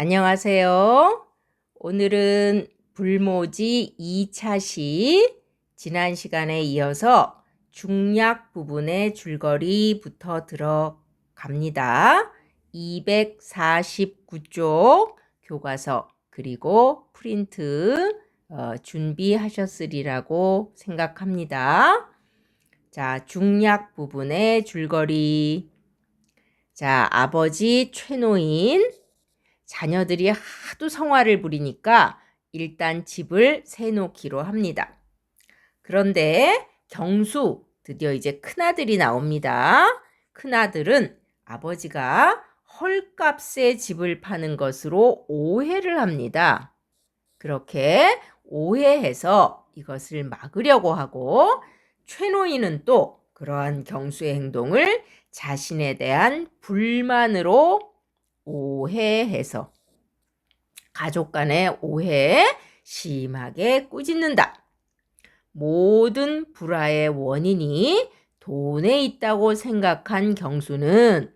안녕하세요. 오늘은 불모지 2차 시 지난 시간에 이어서 중약 부분의 줄거리부터 들어갑니다. 249쪽 교과서 그리고 프린트 어, 준비하셨으리라고 생각합니다. 자, 중약 부분의 줄거리. 자, 아버지 최노인 자녀들이 하도 성화를 부리니까 일단 집을 세놓기로 합니다. 그런데 경수 드디어 이제 큰아들이 나옵니다. 큰아들은 아버지가 헐값에 집을 파는 것으로 오해를 합니다. 그렇게 오해해서 이것을 막으려고 하고 최노인은 또 그러한 경수의 행동을 자신에 대한 불만으로 오해해서 가족 간의 오해에 심하게 꾸짖는다. 모든 불화의 원인이 돈에 있다고 생각한 경수는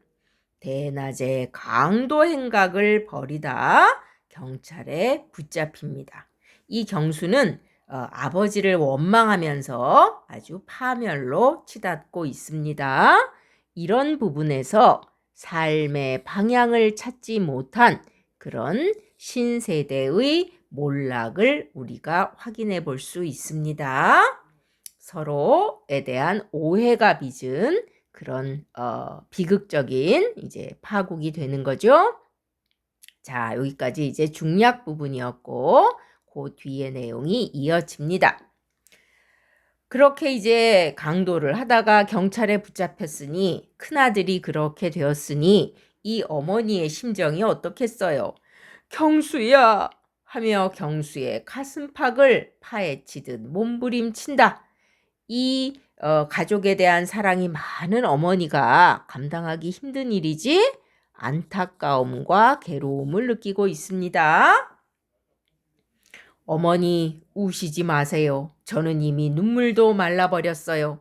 대낮에 강도 행각을 벌이다 경찰에 붙잡힙니다. 이 경수는 어, 아버지를 원망하면서 아주 파멸로 치닫고 있습니다. 이런 부분에서 삶의 방향을 찾지 못한 그런 신세대의 몰락을 우리가 확인해 볼 수 있습니다. 서로에 대한 오해가 빚은 그런 어, 비극적인 이제 파국이 되는 거죠. 자, 여기까지 이제 중략 부분이었고 그 뒤의 내용이 이어집니다. 그렇게 이제 강도를 하다가 경찰에 붙잡혔으니 큰아들이 그렇게 되었으니 이 어머니의 심정이 어떻겠어요? 경수야 하며 경수의 가슴팍을 파헤치듯 몸부림친다. 이 어, 가족에 대한 사랑이 많은 어머니가 감당하기 힘든 일이지 안타까움과 괴로움을 느끼고 있습니다. 어머니, 우시지 마세요. 저는 이미 눈물도 말라버렸어요.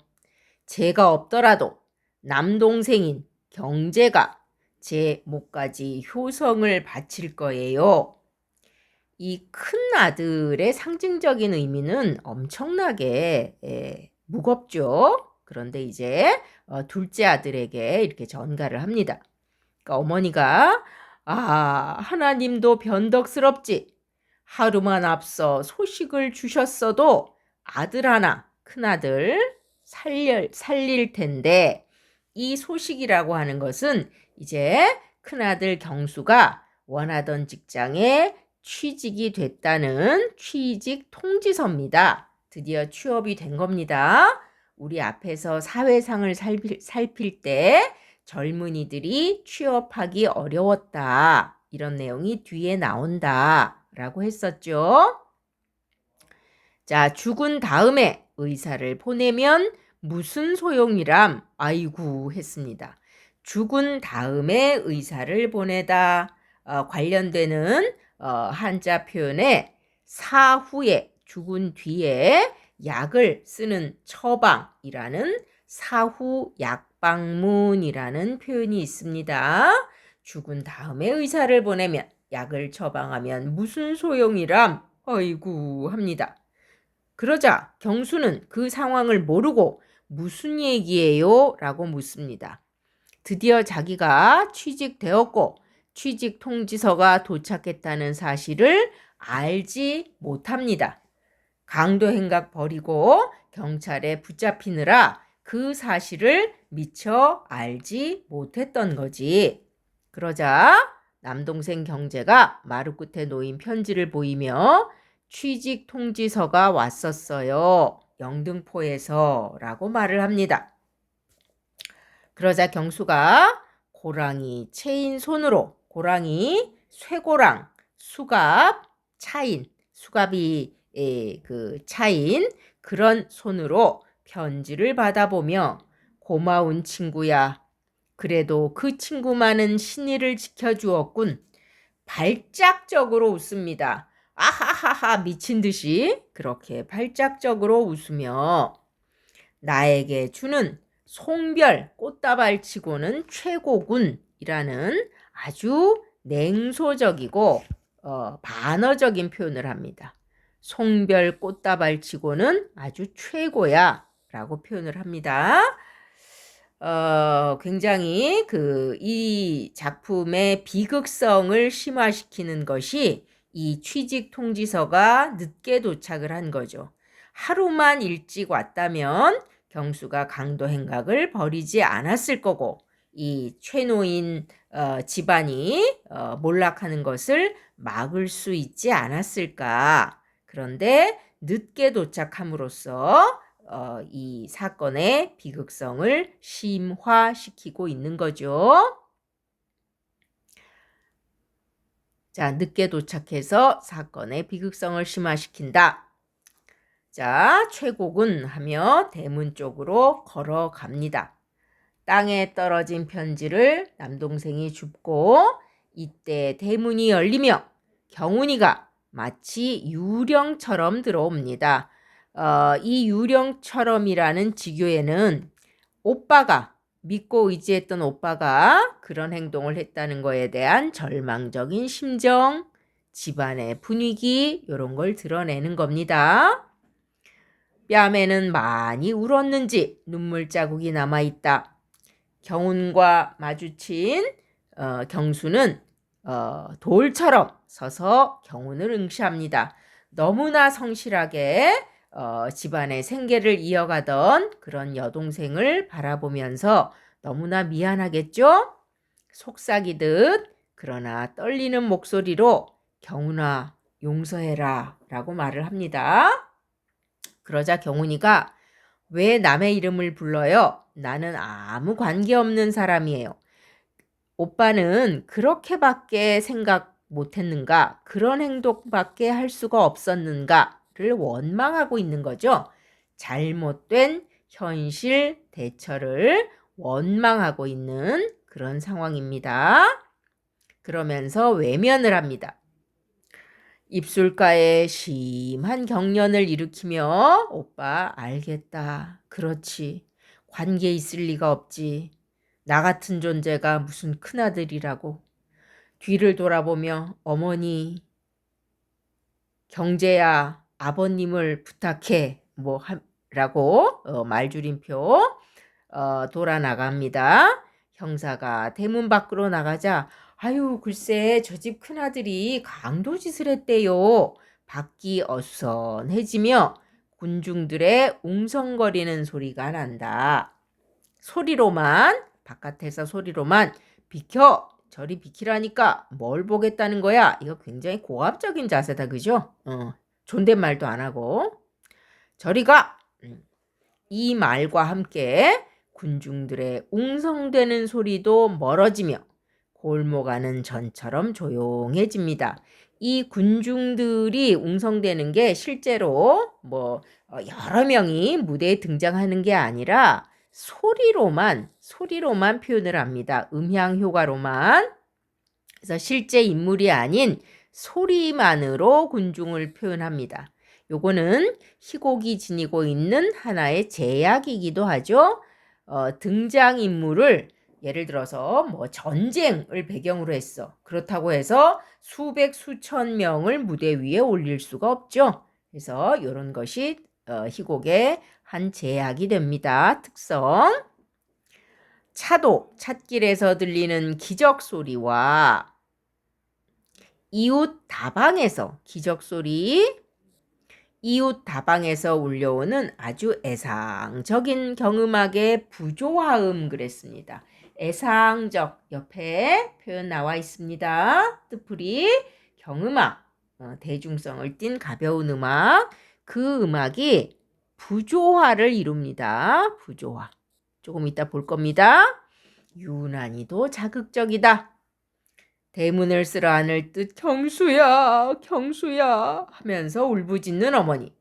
제가 없더라도 남동생인 경제가 제 목까지 효성을 바칠 거예요. 이 큰 아들의 상징적인 의미는 엄청나게 예, 무겁죠. 그런데 이제 어, 둘째 아들에게 이렇게 전가를 합니다. 그러니까 어머니가 아 하나님도 변덕스럽지 하루만 앞서 소식을 주셨어도 아들 하나, 큰아들 살릴, 살릴 텐데 이 소식이라고 하는 것은 이제 큰아들 경수가 원하던 직장에 취직이 됐다는 취직 통지서입니다. 드디어 취업이 된 겁니다. 우리 앞에서 사회상을 살필, 살필 때 젊은이들이 취업하기 어려웠다. 이런 내용이 뒤에 나온다. 라고 했었죠. 자, 죽은 다음에 의사를 보내면 무슨 소용이람? 아이고 했습니다. 죽은 다음에 의사를 보내다 어, 관련되는 어, 한자 표현에 사후에 죽은 뒤에 약을 쓰는 처방이라는 사후 약방문이라는 표현이 있습니다. 죽은 다음에 의사를 보내면 약을 처방하면 무슨 소용이람? 어이구 합니다. 그러자 경수는 그 상황을 모르고 무슨 얘기예요? 라고 묻습니다. 드디어 자기가 취직되었고 취직 통지서가 도착했다는 사실을 알지 못합니다. 강도 행각 버리고 경찰에 붙잡히느라 그 사실을 미처 알지 못했던 거지. 그러자 남동생 경제가 마루 끝에 놓인 편지를 보이며 취직 통지서가 왔었어요. 영등포에서 라고 말을 합니다. 그러자 경수가 고랑이 채인 손으로 고랑이 쇠고랑 수갑 차인 수갑이 에, 그 차인 그런 손으로 편지를 받아보며 고마운 친구야 그래도 그 친구만은 신의를 지켜주었군. 발작적으로 웃습니다. 아하하하 미친 듯이 그렇게 발작적으로 웃으며 나에게 주는 송별 꽃다발치고는 최고군이라는 아주 냉소적이고 어, 반어적인 표현을 합니다. 송별 꽃다발치고는 아주 최고야 라고 표현을 합니다. 어, 굉장히 그 이 작품의 비극성을 심화시키는 것이 이 취직 통지서가 늦게 도착을 한 거죠. 하루만 일찍 왔다면 경수가 강도 행각을 벌이지 않았을 거고 이 최노인 어, 집안이 어, 몰락하는 것을 막을 수 있지 않았을까. 그런데 늦게 도착함으로써 어, 이 사건의 비극성을 심화시키고 있는 거죠. 자, 늦게 도착해서 사건의 비극성을 심화시킨다. 자, 최곡은 하며 대문 쪽으로 걸어갑니다. 땅에 떨어진 편지를 남동생이 줍고 이때 대문이 열리며 경훈이가 마치 유령처럼 들어옵니다. 어, 이 유령처럼이라는 지교에는 오빠가 믿고 의지했던 오빠가 그런 행동을 했다는 거에 대한 절망적인 심정, 집안의 분위기 이런 걸 드러내는 겁니다. 뺨에는 많이 울었는지 눈물 자국이 남아 있다. 경운과 마주친 어, 경수는 어, 돌처럼 서서 경운을 응시합니다. 너무나 성실하게 어, 집안의 생계를 이어가던 그런 여동생을 바라보면서 너무나 미안하겠죠? 속삭이듯 그러나 떨리는 목소리로 경훈아 용서해라 라고 말을 합니다. 그러자 경훈이가 왜 남의 이름을 불러요? 나는 아무 관계없는 사람이에요. 오빠는 그렇게밖에 생각 못했는가? 그런 행동밖에 할 수가 없었는가? 를 원망하고 있는 거죠. 잘못된 현실 대처를 원망하고 있는 그런 상황입니다. 그러면서 외면을 합니다. 입술가에 심한 경련을 일으키며 오빠 알겠다. 그렇지. 관계 있을 리가 없지. 나 같은 존재가 무슨 큰아들이라고. 뒤를 돌아보며 어머니 경제야 아버님을 부탁해 뭐 라고 어, 말줄임표 어, 돌아 나갑니다. 형사가 대문 밖으로 나가자 아유 글쎄 저 집 큰아들이 강도짓을 했대요. 밖이 어수선해지며 군중들의 웅성거리는 소리가 난다. 소리로만 바깥에서 소리로만 비켜 저리 비키라니까 뭘 보겠다는 거야. 이거 굉장히 고압적인 자세다 그죠? 어, 존댓말도 안 하고 저리 가! 음. 이 말과 함께 군중들의 웅성대는 소리도 멀어지며 골목 안은 전처럼 조용해집니다. 이 군중들이 웅성대는 게 실제로 뭐 어, 여러 명이 무대에 등장하는 게 아니라 소리로만 소리로만 표현을 합니다. 음향 효과로만. 그래서 실제 인물이 아닌 소리만으로 군중을 표현합니다. 요거는 희곡이 지니고 있는 하나의 제약이기도 하죠. 어, 등장인물을 예를 들어서 뭐 전쟁을 배경으로 했어. 그렇다고 해서 수백 수천 명을 무대 위에 올릴 수가 없죠. 그래서 이런 것이 어, 희곡의 한 제약이 됩니다. 특성. 차도 찻길에서 들리는 기적 소리와 이웃 다방에서 기적소리, 이웃 다방에서 울려오는 아주 애상적인 경음악의 부조화음 그랬습니다. 애상적 옆에 표현 나와 있습니다. 뜻풀이 경음악, 어, 대중성을 띤 가벼운 음악, 그 음악이 부조화를 이룹니다. 부조화. 조금 이따 볼 겁니다. 유난히도 자극적이다. 대문을 쓸어 안을 듯 경수야, 경수야 하면서 울부짖는 어머니.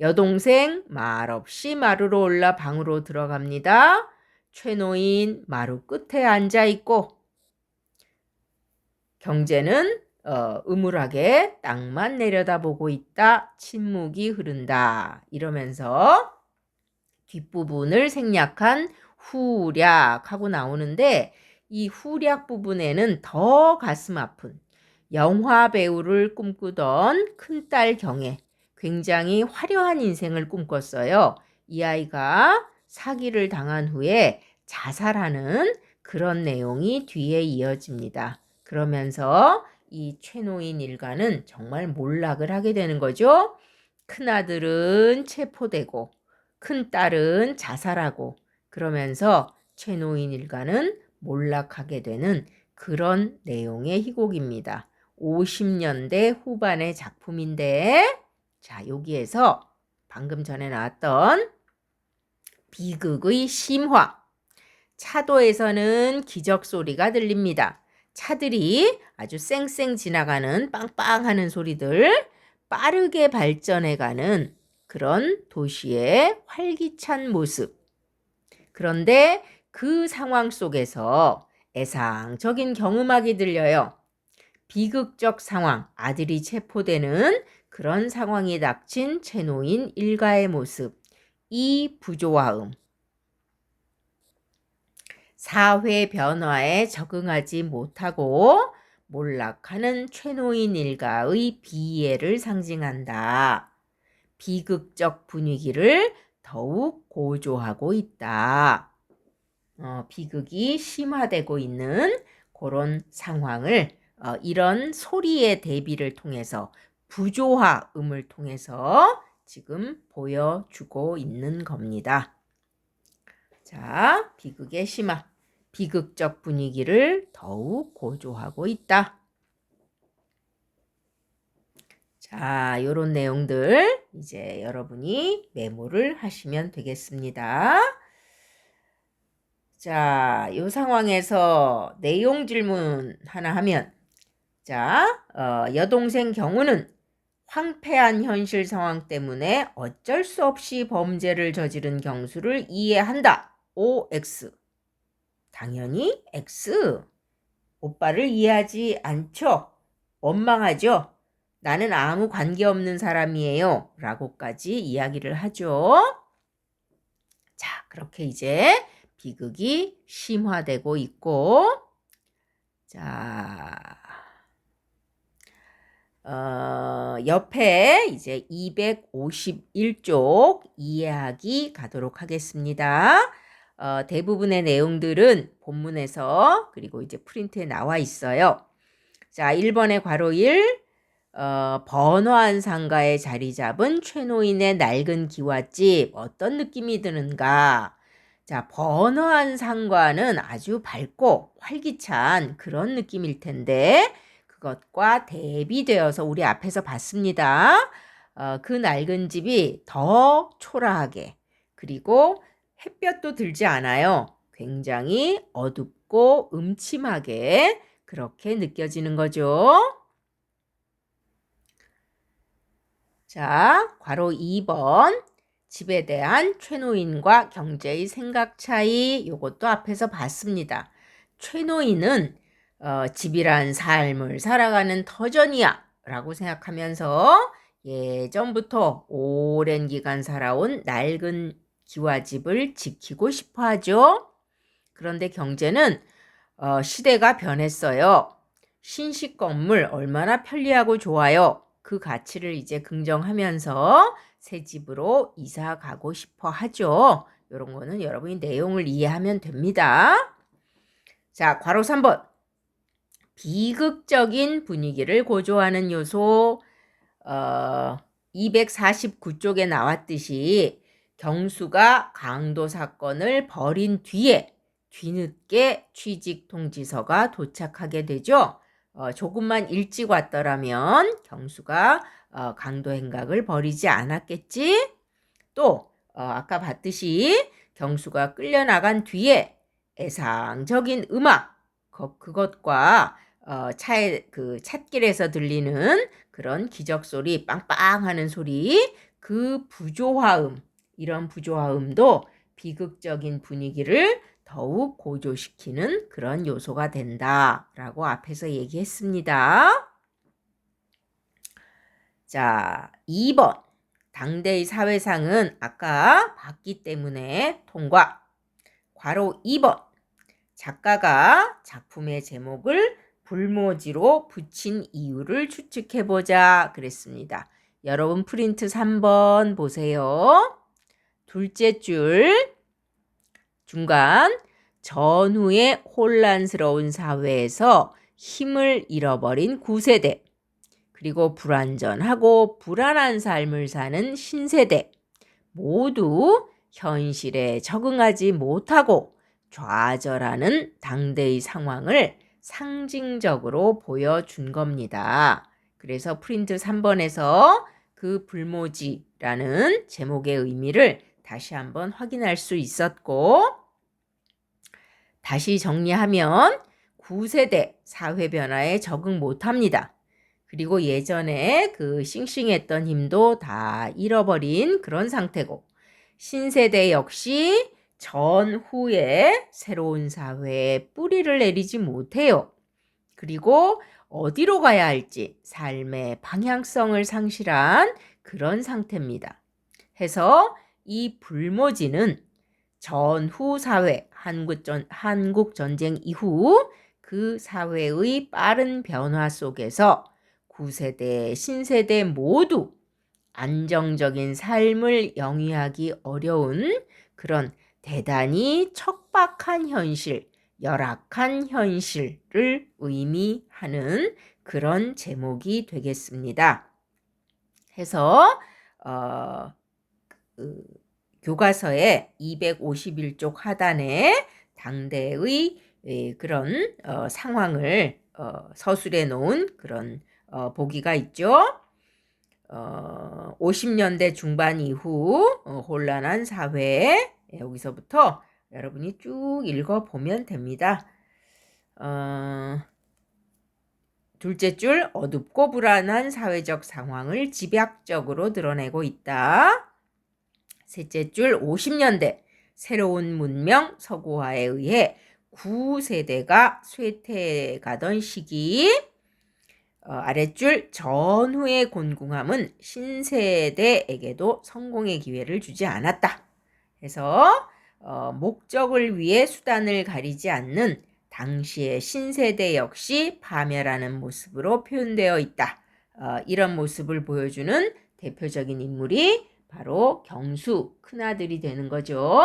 여동생 말없이 마루로 올라 방으로 들어갑니다. 최노인 마루 끝에 앉아 있고 경제는 어, 음울하게 땅만 내려다보고 있다. 침묵이 흐른다. 이러면서 뒷부분을 생략한 후략 하고 나오는데 이 후략 부분에는 더 가슴 아픈 영화 배우를 꿈꾸던 큰딸 경애 굉장히 화려한 인생을 꿈꿨어요. 이 아이가 사기를 당한 후에 자살하는 그런 내용이 뒤에 이어집니다. 그러면서 이 최노인 일가는 정말 몰락을 하게 되는 거죠. 큰아들은 체포되고 큰딸은 자살하고 그러면서 최노인 일가는 몰락하게 되는 그런 내용의 희곡입니다. 50년대 후반의 작품인데 자 여기에서 방금 전에 나왔던 비극의 심화 차도에서는 기적 소리가 들립니다. 차들이 아주 쌩쌩 지나가는 빵빵하는 소리들 빠르게 발전해가는 그런 도시의 활기찬 모습. 그런데 그 상황 속에서 애상적인 경음악이 들려요. 비극적 상황, 아들이 체포되는 그런 상황이 닥친 채노인 일가의 모습, 이 부조화음. 사회 변화에 적응하지 못하고 몰락하는 최노인 일가의 비애를 상징한다. 비극적 분위기를 더욱 고조하고 있다. 어, 비극이 심화되고 있는 그런 상황을 어, 이런 소리의 대비를 통해서 부조화 음을 통해서 지금 보여주고 있는 겁니다. 자, 비극의 심화. 비극적 분위기를 더욱 고조하고 있다. 자, 요런 내용들 이제 여러분이 메모를 하시면 되겠습니다. 자, 요 상황에서 내용 질문 하나 하면 자, 어, 여동생 경우는 황폐한 현실 상황 때문에 어쩔 수 없이 범죄를 저지른 경수를 이해한다. OX. 당연히 X. 오빠를 이해하지 않죠. 원망하죠. 나는 아무 관계없는 사람이에요. 라고까지 이야기를 하죠. 자, 그렇게 이제 비극이 심화되고 있고, 자, 어, 옆에 이제 251쪽 이해하기 가도록 하겠습니다. 어, 대부분의 내용들은 본문에서 그리고 이제 프린트에 나와 있어요. 자, 1번의 괄호 1, 어, 번화한 상가에 자리 잡은 최노인의 낡은 기와집 어떤 느낌이 드는가? 자, 번화한 상가는 아주 밝고 활기찬 그런 느낌일 텐데 그것과 대비되어서 우리 앞에서 봤습니다. 어, 그 낡은 집이 더 초라하게 그리고 햇볕도 들지 않아요. 굉장히 어둡고 음침하게 그렇게 느껴지는 거죠. 자, 괄호 2번. 집에 대한 최노인과 경제의 생각 차이 요것도 앞에서 봤습니다. 최노인은 어, 집이란 삶을 살아가는 터전이야 라고 생각하면서 예전부터 오랜 기간 살아온 낡은 기와집을 지키고 싶어 하죠. 그런데 경제는 어, 시대가 변했어요. 신식 건물 얼마나 편리하고 좋아요. 그 가치를 이제 긍정하면서 새 집으로 이사 가고 싶어 하죠. 이런 거는 여러분이 내용을 이해하면 됩니다. 자, 괄호 3번. 비극적인 분위기를 고조하는 요소 어, 249쪽에 나왔듯이 경수가 강도 사건을 벌인 뒤에 뒤늦게 취직 통지서가 도착하게 되죠. 어, 조금만 일찍 왔더라면 경수가 어, 강도 행각을 벌이지 않았겠지. 또 어, 아까 봤듯이 경수가 끌려나간 뒤에 애상적인 음악 그, 그것과 어, 차에 그 찻길에서 들리는 그런 기적 소리 빵빵하는 소리 그 부조화음 이런 부조화음도 비극적인 분위기를 더욱 고조시키는 그런 요소가 된다 라고 앞에서 얘기했습니다. 자, 2번. 당대의 사회상은 아까 봤기 때문에 통과. 괄호 2번. 작가가 작품의 제목을 불모지로 붙인 이유를 추측해보자 그랬습니다. 여러분 프린트 3번 보세요. 둘째 줄 중간 전후의 혼란스러운 사회에서 힘을 잃어버린 9세대 그리고 불완전하고 불안한 삶을 사는 신세대 모두 현실에 적응하지 못하고 좌절하는 당대의 상황을 상징적으로 보여준 겁니다. 그래서 프린트 3번에서 그 불모지라는 제목의 의미를 다시 한번 확인할 수 있었고, 다시 정리하면 9세대 사회 변화에 적응 못 합니다. 그리고 예전에 그 싱싱했던 힘도 다 잃어버린 그런 상태고, 신세대 역시 전후에 새로운 사회에 뿌리를 내리지 못해요. 그리고 어디로 가야 할지 삶의 방향성을 상실한 그런 상태입니다. 해서 이 불모지는 전후 사회, 한국, 전, 한국 전쟁 이후 그 사회의 빠른 변화 속에서 구세대, 신세대 모두 안정적인 삶을 영위하기 어려운 그런 대단히 척박한 현실, 열악한 현실을 의미하는 그런 제목이 되겠습니다. 해서 어, 그, 교과서의 251쪽 하단에 당대의 예, 그런 어, 상황을 어, 서술해 놓은 그런 어, 보기가 있죠. 50년대 어, 중반 이후 어, 혼란한 사회 예, 여기서부터 여러분이 쭉 읽어 보면 됩니다. 어, 둘째 줄 어둡고 불안한 사회적 상황을 집약적으로 드러내고 있다. 셋째 줄 50년대 새로운 문명 서구화에 의해 구세대가 쇠퇴가던 시기 어, 아랫줄 전후의 곤궁함은 신세대에게도 성공의 기회를 주지 않았다. 해서 어, 목적을 위해 수단을 가리지 않는 당시의 신세대 역시 파멸하는 모습으로 표현되어 있다. 어, 이런 모습을 보여주는 대표적인 인물이 바로 경수 큰아들이 되는 거죠.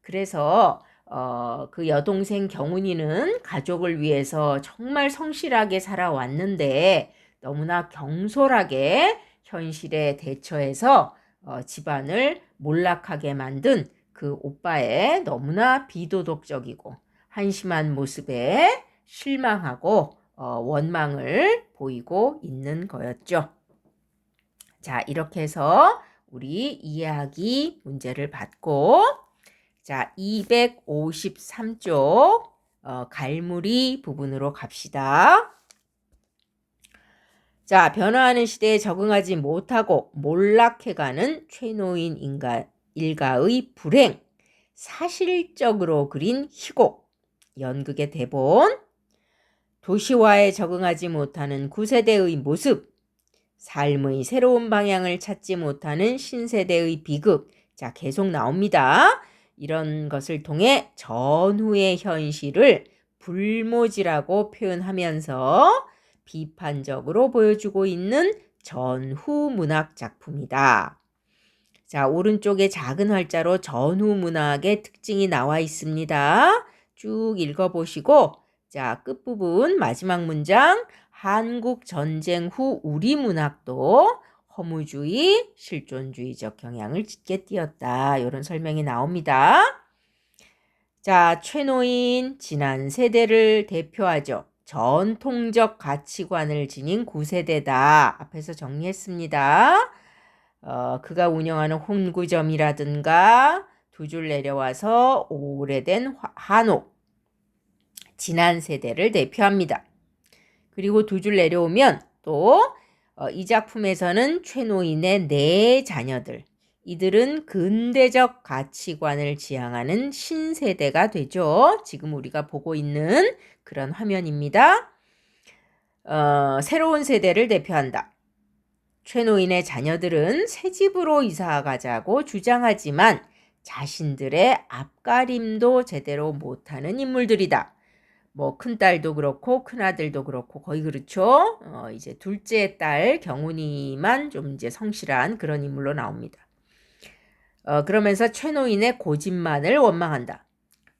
그래서 어, 그 여동생 경훈이는 가족을 위해서 정말 성실하게 살아왔는데 너무나 경솔하게 현실에 대처해서 어, 집안을 몰락하게 만든 그 오빠의 너무나 비도덕적이고 한심한 모습에 실망하고 어, 원망을 보이고 있는 거였죠. 자, 이렇게 해서 우리 이해하기 문제를 받고 자, 253쪽 어, 갈무리 부분으로 갑시다. 자, 변화하는 시대에 적응하지 못하고 몰락해가는 최노인 인가, 일가의 불행, 사실적으로 그린 희곡, 연극의 대본, 도시화에 적응하지 못하는 구세대의 모습, 삶의 새로운 방향을 찾지 못하는 신세대의 비극, 자, 계속 나옵니다. 이런 것을 통해 전후의 현실을 불모지라고 표현하면서 비판적으로 보여주고 있는 전후 문학 작품이다. 자, 오른쪽에 작은 활자로 전후 문학의 특징이 나와 있습니다. 쭉 읽어보시고, 자, 끝부분 마지막 문장, 한국 전쟁 후 우리 문학도 허무주의, 실존주의적 경향을 짙게 띄었다. 이런 설명이 나옵니다. 자, 최노인, 지난 세대를 대표하죠. 전통적 가치관을 지닌 구세대다. 앞에서 정리했습니다. 어, 그가 운영하는 홍구점이라든가 두 줄 내려와서 오래된 한옥, 지난 세대를 대표합니다. 그리고 두 줄 내려오면 또 어, 이 작품에서는 최노인의 네 자녀들, 이들은 근대적 가치관을 지향하는 신세대가 되죠. 지금 우리가 보고 있는 그런 화면입니다. 어, 새로운 세대를 대표한다. 최노인의 자녀들은 새 집으로 이사 가자고 주장하지만 자신들의 앞가림도 제대로 못하는 인물들이다. 뭐 큰딸도 그렇고 큰아들도 그렇고 거의 그렇죠. 어, 이제 둘째 딸 경훈이만 좀 이제 성실한 그런 인물로 나옵니다. 어, 그러면서 최노인의 고집만을 원망한다.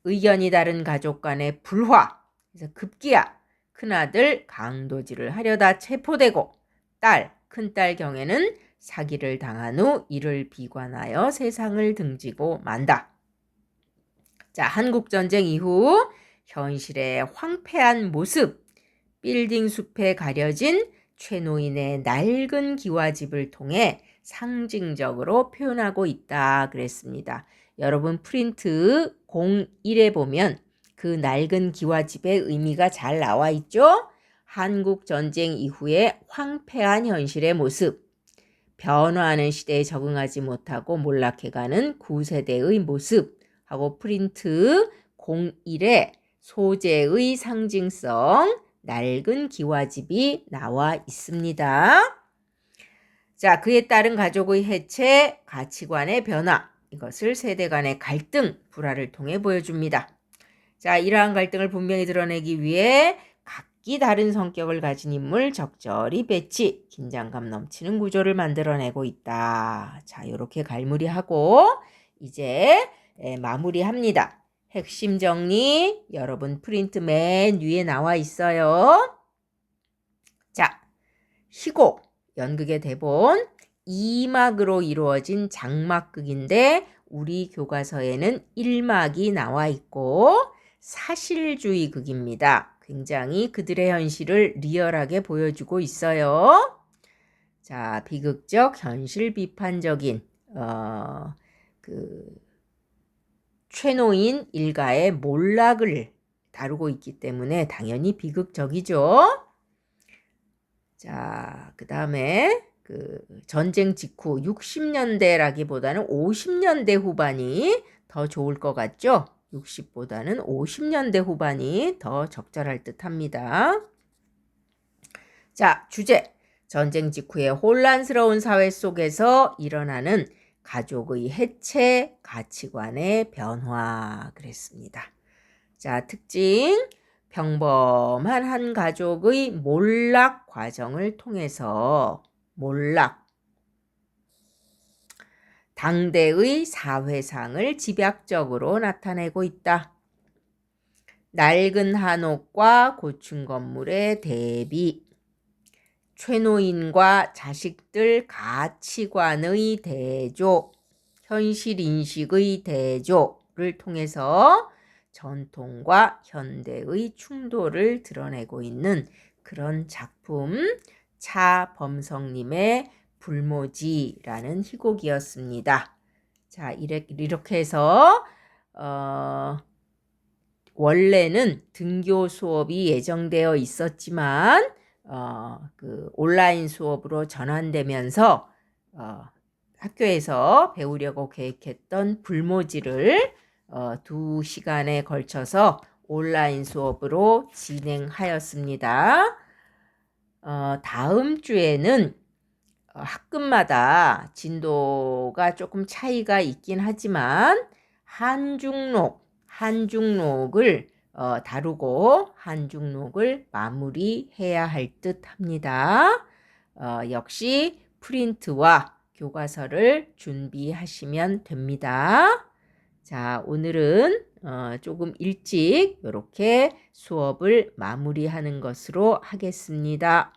의견이 다른 가족 간의 불화. 그래서 급기야 큰아들 강도질을 하려다 체포되고 딸 큰딸 경에는 사기를 당한 후 이를 비관하여 세상을 등지고 만다. 자, 한국 전쟁 이후 현실의 황폐한 모습, 빌딩 숲에 가려진 최노인의 낡은 기와집을 통해 상징적으로 표현하고 있다 그랬습니다. 여러분 프린트 01에 보면 그 낡은 기와집의 의미가 잘 나와 있죠? 한국 전쟁 이후의 황폐한 현실의 모습, 변화하는 시대에 적응하지 못하고 몰락해가는 구세대의 모습 하고 프린트 01에 소재의 상징성 낡은 기와집이 나와 있습니다. 자, 그에 따른 가족의 해체, 가치관의 변화, 이것을 세대 간의 갈등, 불화를 통해 보여줍니다. 자, 이러한 갈등을 분명히 드러내기 위해 각기 다른 성격을 가진 인물 적절히 배치, 긴장감 넘치는 구조를 만들어내고 있다. 자, 이렇게 갈무리하고 이제 마무리합니다. 핵심 정리 여러분 프린트 맨 위에 나와 있어요. 자, 희곡 연극의 대본 2막으로 이루어진 장막극인데 우리 교과서에는 1막이 나와 있고 사실주의 극입니다. 굉장히 그들의 현실을 리얼하게 보여주고 있어요. 자, 비극적, 현실 비판적인 어, 그 최노인 일가의 몰락을 다루고 있기 때문에 당연히 비극적이죠. 자, 그 다음에 그 전쟁 직후 60년대라기보다는 50년대 후반이 더 좋을 것 같죠? 60보다는 50년대 후반이 더 적절할 듯 합니다. 자, 주제. 전쟁 직후의 혼란스러운 사회 속에서 일어나는 가족의 해체, 가치관의 변화 그랬습니다. 자, 특징 평범한 한 가족의 몰락 과정을 통해서 몰락 당대의 사회상을 집약적으로 나타내고 있다. 낡은 한옥과 고층 건물의 대비, 최노인과 자식들 가치관의 대조, 현실 인식의 대조를 통해서 전통과 현대의 충돌을 드러내고 있는 그런 작품 차범성님의 불모지라는 희곡이었습니다. 자, 이렇게 해서 어, 원래는 등교 수업이 예정되어 있었지만 어, 그 온라인 수업으로 전환되면서 어, 학교에서 배우려고 계획했던 불모지를 어, 두 시간에 걸쳐서 온라인 수업으로 진행하였습니다. 어, 다음 주에는 어, 학급마다 진도가 조금 차이가 있긴 하지만 한중록, 한중록을 어, 다루고 한중록을 마무리해야 할 듯 합니다. 어, 역시 프린트와 교과서를 준비하시면 됩니다. 자, 오늘은 어, 조금 일찍 이렇게 수업을 마무리하는 것으로 하겠습니다.